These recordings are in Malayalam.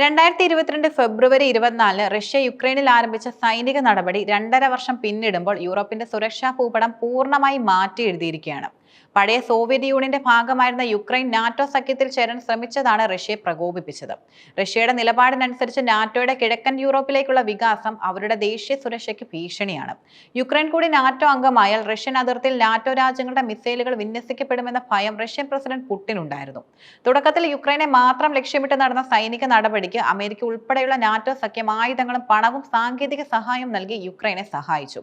രണ്ടായിരത്തി ഇരുപത്തിരണ്ട് ഫെബ്രുവരി ഇരുപത്തിനാലിന് റഷ്യ യുക്രൈനിൽ ആരംഭിച്ച സൈനിക നടപടി രണ്ടര വർഷം പിന്നിടുമ്പോൾ യൂറോപ്പിന്റെ സുരക്ഷാ ഭൂപടം പൂർണമായി മാറ്റി എഴുതിയിരിക്കുകയാണ് പഴയ സോവിയറ്റ് യൂണിയന്റെ ഭാഗമായിരുന്ന യുക്രൈൻ നാറ്റോ സഖ്യത്തിൽ ചേരാൻ ശ്രമിച്ചതാണ് റഷ്യയെ പ്രകോപിപ്പിച്ചത്. റഷ്യയുടെ നിലപാടിനനുസരിച്ച് നാറ്റോയുടെ കിഴക്കൻ യൂറോപ്പിലേക്കുള്ള വികാസം അവരുടെ ദേശീയ സുരക്ഷയ്ക്ക് ഭീഷണിയാണ്. യുക്രൈൻ കൂടി നാറ്റോ അംഗമായാൽ റഷ്യൻ അതിർത്തിയിൽ നാറ്റോ രാജ്യങ്ങളുടെ മിസൈലുകൾ വിന്യസിക്കപ്പെടുമെന്ന ഭയം റഷ്യൻ പ്രസിഡന്റ് പുടിൻ ഉണ്ടായിരുന്നു. തുടക്കത്തിൽ യുക്രൈനെ മാത്രം ലക്ഷ്യമിട്ട് നടന്ന സൈനിക നടപടിക്ക് അമേരിക്ക ഉൾപ്പെടെയുള്ള നാറ്റോ സഖ്യം ആയുധങ്ങളും പണവും സാങ്കേതിക സഹായം നൽകി യുക്രൈനെ സഹായിച്ചു.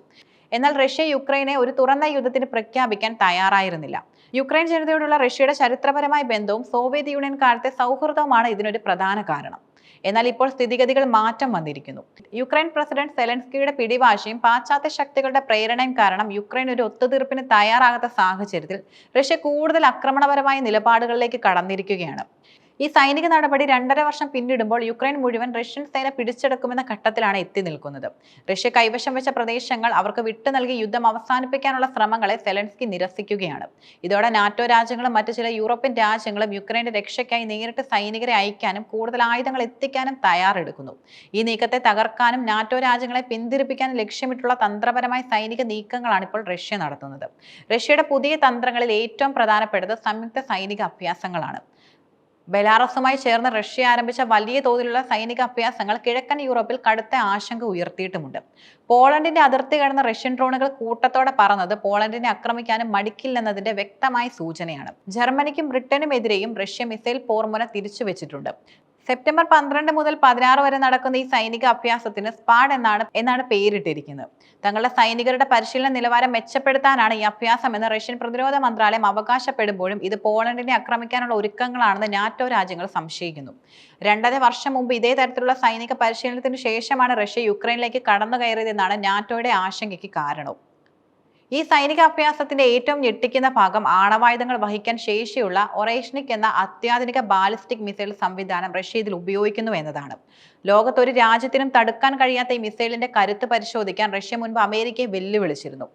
എന്നാൽ റഷ്യ യുക്രൈനെ ഒരു തുറന്ന യുദ്ധത്തിന് പ്രഖ്യാപിക്കാൻ തയ്യാറായിരുന്നില്ല. യുക്രൈൻ ജനതയോടുള്ള റഷ്യയുടെ ചരിത്രപരമായ ബന്ധവും സോവിയറ്റ് യൂണിയൻ കാലത്തെ സൗഹൃദവുമാണ് ഇതിനൊരു പ്രധാന കാരണം. എന്നാൽ ഇപ്പോൾ സ്ഥിതിഗതികൾ മാറ്റം വന്നിരിക്കുന്നു. യുക്രൈൻ പ്രസിഡന്റ് സെലൻസ്കിയുടെ പിടിവാശിയും പാശ്ചാത്യ ശക്തികളുടെ പ്രേരണയും കാരണം യുക്രൈൻ ഒരു ഒത്തുതീർപ്പിന് തയ്യാറാകാത്ത സാഹചര്യത്തിൽ റഷ്യ കൂടുതൽ ആക്രമണപരമായ നിലപാടുകളിലേക്ക് കടന്നിരിക്കുകയാണ്. ഈ സൈനിക നടപടി രണ്ടര വർഷം പിന്നിടുമ്പോൾ യുക്രൈൻ മുഴുവൻ റഷ്യൻ സേന പിടിച്ചെടുക്കുമെന്ന ഘട്ടത്തിലാണ് എത്തി നിൽക്കുന്നത്. റഷ്യ കൈവശം വെച്ച പ്രദേശങ്ങൾ അവർക്ക് വിട്ടു നൽകി യുദ്ധം അവസാനിപ്പിക്കാനുള്ള ശ്രമങ്ങളെ സെലൻസ്കി നിരസിക്കുകയാണ്. ഇതോടെ നാറ്റോ രാജ്യങ്ങളും മറ്റു ചില യൂറോപ്യൻ രാജ്യങ്ങളും യുക്രൈന്റെ രക്ഷയ്ക്കായി നേരിട്ട് സൈനികരെ അയക്കാനും കൂടുതൽ ആയുധങ്ങൾ എത്തിക്കാനും തയ്യാറെടുക്കുന്നു. ഈ നീക്കത്തെ തകർക്കാനും നാറ്റോ രാജ്യങ്ങളെ പിന്തിരിപ്പിക്കാനും ലക്ഷ്യമിട്ടുള്ള തന്ത്രപരമായ സൈനിക നീക്കങ്ങളാണ് ഇപ്പോൾ റഷ്യ നടത്തുന്നത്. റഷ്യയുടെ പുതിയ തന്ത്രങ്ങളിൽ ഏറ്റവും പ്രധാനപ്പെട്ടത് സംയുക്ത സൈനിക അഭ്യാസങ്ങളാണ്. ബെലാറസുമായി ചേർന്ന് റഷ്യ ആരംഭിച്ച വലിയ തോതിലുള്ള സൈനിക അഭ്യാസങ്ങൾ കിഴക്കൻ യൂറോപ്പിൽ കടുത്ത ആശങ്ക ഉയർത്തിയിട്ടുമുണ്ട്. പോളണ്ടിന്റെ അതിർത്തി കടന്ന റഷ്യൻ ഡ്രോണുകൾ കൂട്ടത്തോടെ പറന്നത് പോളണ്ടിനെ ആക്രമിക്കാനും മടിക്കില്ലെന്നതിന്റെ വ്യക്തമായ സൂചനയാണ്. ജർമ്മനിക്കും ബ്രിട്ടനും ബ്രിട്ടനുമെതിരെയും റഷ്യ മിസൈൽ പോർമുന തിരിച്ചുവെച്ചിട്ടുണ്ട്. സെപ്റ്റംബർ പന്ത്രണ്ട് മുതൽ പതിനാറ് വരെ നടക്കുന്ന ഈ സൈനിക അഭ്യാസത്തിന് സ്പാഡ് എന്നാണ് എന്നാണ് പേരിട്ടിരിക്കുന്നത്. തങ്ങളുടെ സൈനികരുടെ പരിശീലന നിലവാരം മെച്ചപ്പെടുത്താനാണ് ഈ അഭ്യാസം എന്ന് റഷ്യൻ പ്രതിരോധ മന്ത്രാലയം അവകാശപ്പെടുമ്പോഴും ഇത് പോളണ്ടിനെ ആക്രമിക്കാനുള്ള ഒരുക്കങ്ങളാണെന്ന് നാറ്റോ രാജ്യങ്ങൾ സംശയിക്കുന്നു. രണ്ടര വർഷം മുമ്പ് ഇതേ തരത്തിലുള്ള സൈനിക പരിശീലനത്തിന് ശേഷമാണ് റഷ്യ യുക്രൈനിലേക്ക് കടന്നു കയറിയതെന്നാണ് നാറ്റോയുടെ ആശങ്കയ്ക്ക് കാരണവും ഈ സൈനിക അഭ്യാസത്തിന്റെ ഏറ്റവും ഞെട്ടിക്കുന്ന ഭാഗം ആണവായുധങ്ങൾ വഹിക്കാൻ ശേഷിയുള്ള ഒറേഷ്നിക് എന്ന അത്യാധുനിക ബാലിസ്റ്റിക് മിസൈൽ സംവിധാനം റഷ്യയിൽ ഉപയോഗിക്കുന്നു എന്നതാണ്. ലോകത്ത് ഒരു രാജ്യത്തിനും തടുക്കാൻ കഴിയാത്ത ഈ മിസൈലിന്റെ കരുത്ത് പരിശോധിക്കാൻ റഷ്യ മുൻപ് അമേരിക്കയെ വെല്ലുവിളിച്ചിരുന്നു.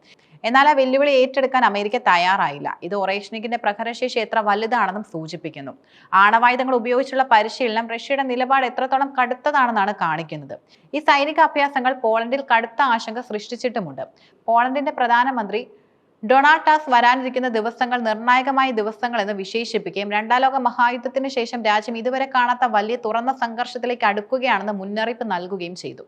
എന്നാൽ ആ വെല്ലുവിളി ഏറ്റെടുക്കാൻ അമേരിക്ക തയ്യാറായില്ല. ഇത് ഒറേഷ്നിക്കിന്റെ പ്രഹരശേഷി എത്ര വലുതാണെന്നും സൂചിപ്പിക്കുന്നു. ആണവായുധങ്ങൾ ഉപയോഗിച്ചുള്ള പരിശീലനം റഷ്യയുടെ നിലപാട് എത്രത്തോളം കടുത്തതാണെന്നാണ് കാണിക്കുന്നത്. ഈ സൈനിക അഭ്യാസങ്ങൾ പോളണ്ടിൽ കടുത്ത ആശങ്ക സൃഷ്ടിച്ചിട്ടുമുണ്ട്. പോളണ്ടിന്റെ പ്രധാനമന്ത്രി ഡൊണാൾഡ് വരാനിരിക്കുന്ന ദിവസങ്ങൾ നിർണായകമായ ദിവസങ്ങൾ എന്ന് വിശേഷിപ്പിക്കുകയും രണ്ടാം ലോക മഹായുദ്ധത്തിന് ശേഷം രാജ്യം ഇതുവരെ കാണാത്ത വലിയ തുറന്ന സംഘർഷത്തിലേക്ക് അടുക്കുകയാണെന്ന് മുന്നറിയിപ്പ് നൽകുകയും ചെയ്തു.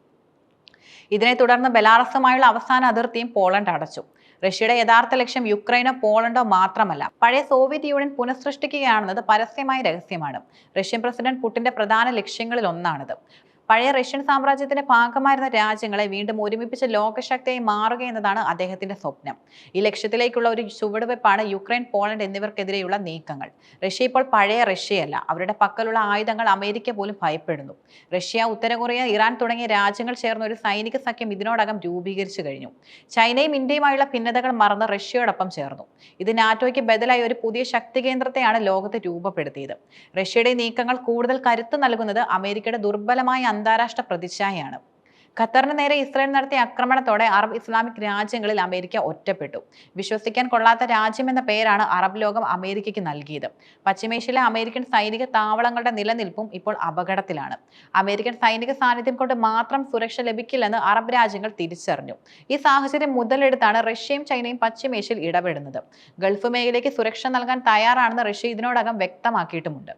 ഇതിനെ തുടർന്ന് ബെലാറസുമായുള്ള അവസാന അതിർത്തിയും പോളണ്ട് അടച്ചു. റഷ്യയുടെ യഥാർത്ഥ ലക്ഷ്യം യുക്രൈനോ പോളണ്ടോ മാത്രമല്ല. പഴയ സോവിയറ്റ് യൂണിയൻ പുനഃസൃഷ്ടിക്കുകയാണെന്നത് പരസ്യമായ രഹസ്യമാണ്. റഷ്യൻ പ്രസിഡന്റ് പുടിന്റെ പ്രധാന ലക്ഷ്യങ്ങളിൽ ഒന്നാണിത് പഴയ റഷ്യൻ സാമ്രാജ്യത്തിന്റെ ഭാഗമായിരുന്ന രാജ്യങ്ങളെ വീണ്ടും ഒരുമിപ്പിച്ച ലോകശക്തിയായി മാറുക എന്നതാണ് അദ്ദേഹത്തിന്റെ സ്വപ്നം. ഈ ലക്ഷ്യത്തിലേക്കുള്ള ഒരു ചുവടുവയ്പ്പാണ് യുക്രൈൻ പോളണ്ട് എന്നിവർക്കെതിരെയുള്ള നീക്കങ്ങൾ. റഷ്യ ഇപ്പോൾ പഴയ റഷ്യയല്ല. അവരുടെ പക്കലുള്ള ആയുധങ്ങൾ അമേരിക്ക പോലും ഭയപ്പെടുന്നു. റഷ്യ ഉത്തര കൊറിയ ഇറാൻ തുടങ്ങിയ രാജ്യങ്ങൾ ചേർന്ന ഒരു സൈനിക സഖ്യം ഇതിനോടകം രൂപീകരിച്ചു കഴിഞ്ഞു. ചൈനയും ഇന്ത്യയുമായുള്ള ഭിന്നതകൾ മറന്ന് റഷ്യയോടൊപ്പം ചേർന്നു. ഇത് നാറ്റോയ്ക്ക് ബദലായി ഒരു പുതിയ ശക്തി കേന്ദ്രത്തെയാണ് ലോകത്ത് രൂപപ്പെടുത്തിയത്. റഷ്യയുടെ നീക്കങ്ങൾ കൂടുതൽ കരുത്ത് നൽകുന്നത് അമേരിക്കയുടെ ദുർബലമായ അന്താരാഷ്ട്ര പ്രതിച്ഛായയാണ്. ഖത്തറിന് നേരെ ഇസ്രായേൽ നടത്തിയ ആക്രമണത്തോടെ അറബ് ഇസ്ലാമിക് രാജ്യങ്ങളിൽ അമേരിക്ക ഒറ്റപ്പെട്ടു. വിശ്വസിക്കാൻ കൊള്ളാത്ത രാജ്യം എന്ന പേരാണ് അറബ് ലോകം അമേരിക്കയ്ക്ക് നൽകിയത്. പശ്ചിമേഷ്യയിലെ അമേരിക്കൻ സൈനിക താവളങ്ങളുടെ നിലനിൽപ്പും ഇപ്പോൾ അപകടത്തിലാണ്. അമേരിക്കൻ സൈനിക സാന്നിധ്യം കൊണ്ട് മാത്രം സുരക്ഷ ലഭിക്കില്ലെന്ന് അറബ് രാജ്യങ്ങൾ തിരിച്ചറിഞ്ഞു. ഈ സാഹചര്യം മുതലെടുത്താണ് റഷ്യയും ചൈനയും പശ്ചിമേഷ്യയിൽ ഇടപെടുന്നത്. ഗൾഫ് മേഖലയ്ക്ക് സുരക്ഷ നൽകാൻ തയ്യാറാണെന്ന് റഷ്യ ഇതിനോടകം വ്യക്തമാക്കിയിട്ടുമുണ്ട്.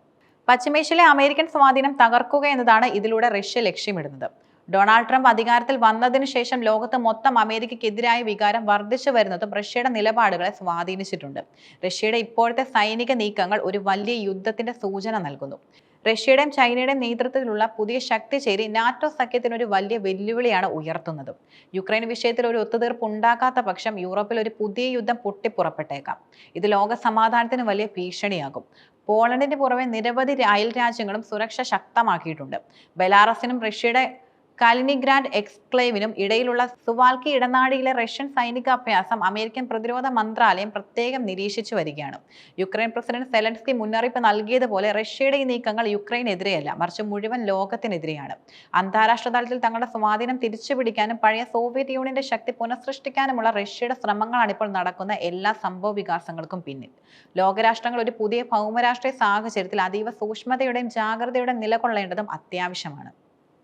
പശ്ചിമേഷ്യയിലെ അമേരിക്കൻ സ്വാധീനം തകർക്കുക എന്നതാണ് ഇതിലൂടെ റഷ്യ ലക്ഷ്യമിടുന്നത്. ഡൊണാൾഡ് ട്രംപ് അധികാരത്തിൽ വന്നതിന് ശേഷം ലോകത്ത് മൊത്തം അമേരിക്കയ്ക്കെതിരായ വികാരം വർദ്ധിച്ചു വരുന്നതും റഷ്യയുടെ നിലപാടുകളെ സ്വാധീനിച്ചിട്ടുണ്ട്. റഷ്യയുടെ ഇപ്പോഴത്തെ സൈനിക നീക്കങ്ങൾ ഒരു വലിയ യുദ്ധത്തിന്റെ സൂചന നൽകുന്നു. റഷ്യയുടെയും ചൈനയുടെയും നേതൃത്വത്തിലുള്ള പുതിയ ശക്തി ചേരി നാറ്റോ സഖ്യത്തിന് ഒരു വലിയ വെല്ലുവിളിയാണ് ഉയർത്തുന്നത്. യുക്രൈൻ വിഷയത്തിൽ ഒരു ഒത്തുതീർപ്പ് ഉണ്ടാക്കാത്ത പക്ഷം യൂറോപ്പിൽ ഒരു പുതിയ യുദ്ധം പൊട്ടിപ്പുറപ്പെട്ടേക്കാം. ഇത് ലോക സമാധാനത്തിന് വലിയ ഭീഷണിയാകും. പോളണ്ടിന് പുറമെ നിരവധി അയൽ രാജ്യങ്ങളും സുരക്ഷ ശക്തമാക്കിയിട്ടുണ്ട്. ബെലാറസിനും റഷ്യയുടെ കാലിനിഗ്രാൻഡ് എക്സ്ക്ലേവിനും ഇടയിലുള്ള സുവാൽക്കി ഇടനാഴിയിലെ റഷ്യൻ സൈനിക അഭ്യാസം അമേരിക്കൻ പ്രതിരോധ മന്ത്രാലയം പ്രത്യേകം നിരീക്ഷിച്ചു വരികയാണ്. യുക്രൈൻ പ്രസിഡന്റ് സെലൻസ്കി മുന്നറിയിപ്പ് നൽകിയതുപോലെ റഷ്യയുടെ ഈ നീക്കങ്ങൾ യുക്രൈനെതിരെയല്ല മറിച്ച് മുഴുവൻ ലോകത്തിനെതിരെയാണ്. അന്താരാഷ്ട്ര തലത്തിൽ തങ്ങളുടെ സ്വാധീനം തിരിച്ചുപിടിക്കാനും പഴയ സോവിയറ്റ് യൂണിയന്റെ ശക്തി പുനഃസൃഷ്ടിക്കാനുമുള്ള റഷ്യയുടെ ശ്രമങ്ങളാണ് ഇപ്പോൾ നടക്കുന്ന എല്ലാ സംഭവ വികാസങ്ങൾക്കും പിന്നിൽ. ലോകരാഷ്ട്രങ്ങൾ ഒരു പുതിയ ഭൗമരാഷ്ട്രീയ സാഹചര്യത്തിൽ അതീവ സൂക്ഷ്മതയുടെയും ജാഗ്രതയുടെയും നിലകൊള്ളേണ്ടതും അത്യാവശ്യമാണ്.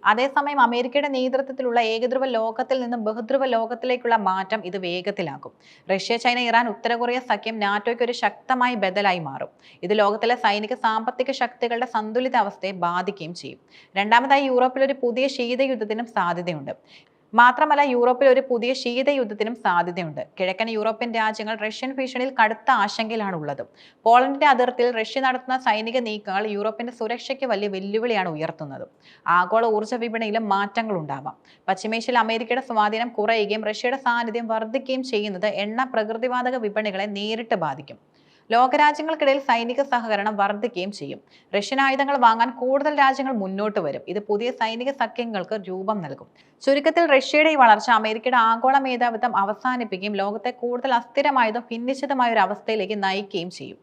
അതേസമയം അമേരിക്കയുടെ നേതൃത്വത്തിലുള്ള ഏകധ്രുവ ലോകത്തിൽ നിന്നും ബഹുധ്രുവ ലോകത്തിലേക്കുള്ള മാറ്റം ഇത് വേഗത്തിലാക്കും. റഷ്യ ചൈന ഇറാൻ ഉത്തര കൊറിയ സഖ്യം നാറ്റോയ്ക്ക് ഒരു ശക്തമായ ബദലായി മാറും. ഇത് ലോകത്തിലെ സൈനിക സാമ്പത്തിക ശക്തികളുടെ സന്തുലിതാവസ്ഥയെ ബാധിക്കുകയും ചെയ്യും. രണ്ടാമതായി യൂറോപ്പിൽ ഒരു പുതിയ ശീതയുദ്ധത്തിനും സാധ്യതയുണ്ട്. മാത്രമല്ല യൂറോപ്പിൽ ഒരു പുതിയ ശീതയുദ്ധത്തിനും സാധ്യതയുണ്ട്. കിഴക്കൻ യൂറോപ്യൻ രാജ്യങ്ങൾ റഷ്യൻ ഭീഷണിയിൽ കടുത്ത ആശങ്കയിലാണ് ഉള്ളത് പോളണ്ടിന്റെ അതിർത്തിയിൽ റഷ്യ നടത്തുന്ന സൈനിക നീക്കങ്ങൾ യൂറോപ്പിന്റെ സുരക്ഷയ്ക്ക് വലിയ വെല്ലുവിളിയാണ് ഉയർത്തുന്നത്. ആഗോള ഊർജ വിപണിയിലും മാറ്റങ്ങൾ ഉണ്ടാവാം. പശ്ചിമേഷ്യയിൽ അമേരിക്കയുടെ സ്വാധീനം കുറയുകയും റഷ്യയുടെ സാന്നിധ്യം വർദ്ധിക്കുകയും ചെയ്യുന്നത് എണ്ണ പ്രകൃതിവാതക വിപണികളെ നേരിട്ട് ബാധിക്കും. ലോകരാജ്യങ്ങൾക്കിടയിൽ സൈനിക സഹകരണം വർദ്ധിക്കുകയും ചെയ്യും. റഷ്യൻ ആയുധങ്ങൾ വാങ്ങാൻ കൂടുതൽ രാജ്യങ്ങൾ മുന്നോട്ട് വരും. ഇത് പുതിയ സൈനിക സഖ്യങ്ങൾക്ക് രൂപം നൽകും. ചുരുക്കത്തിൽ റഷ്യയുടെ ഈ വളർച്ച അമേരിക്കയുടെ ആഗോള മേധാവിത്വം അവസാനിപ്പിക്കുകയും ലോകത്തെ കൂടുതൽ അസ്ഥിരമായതും ഭിന്നിച്ചതുമായ ഒരു അവസ്ഥയിലേക്ക് നയിക്കുകയും ചെയ്യും.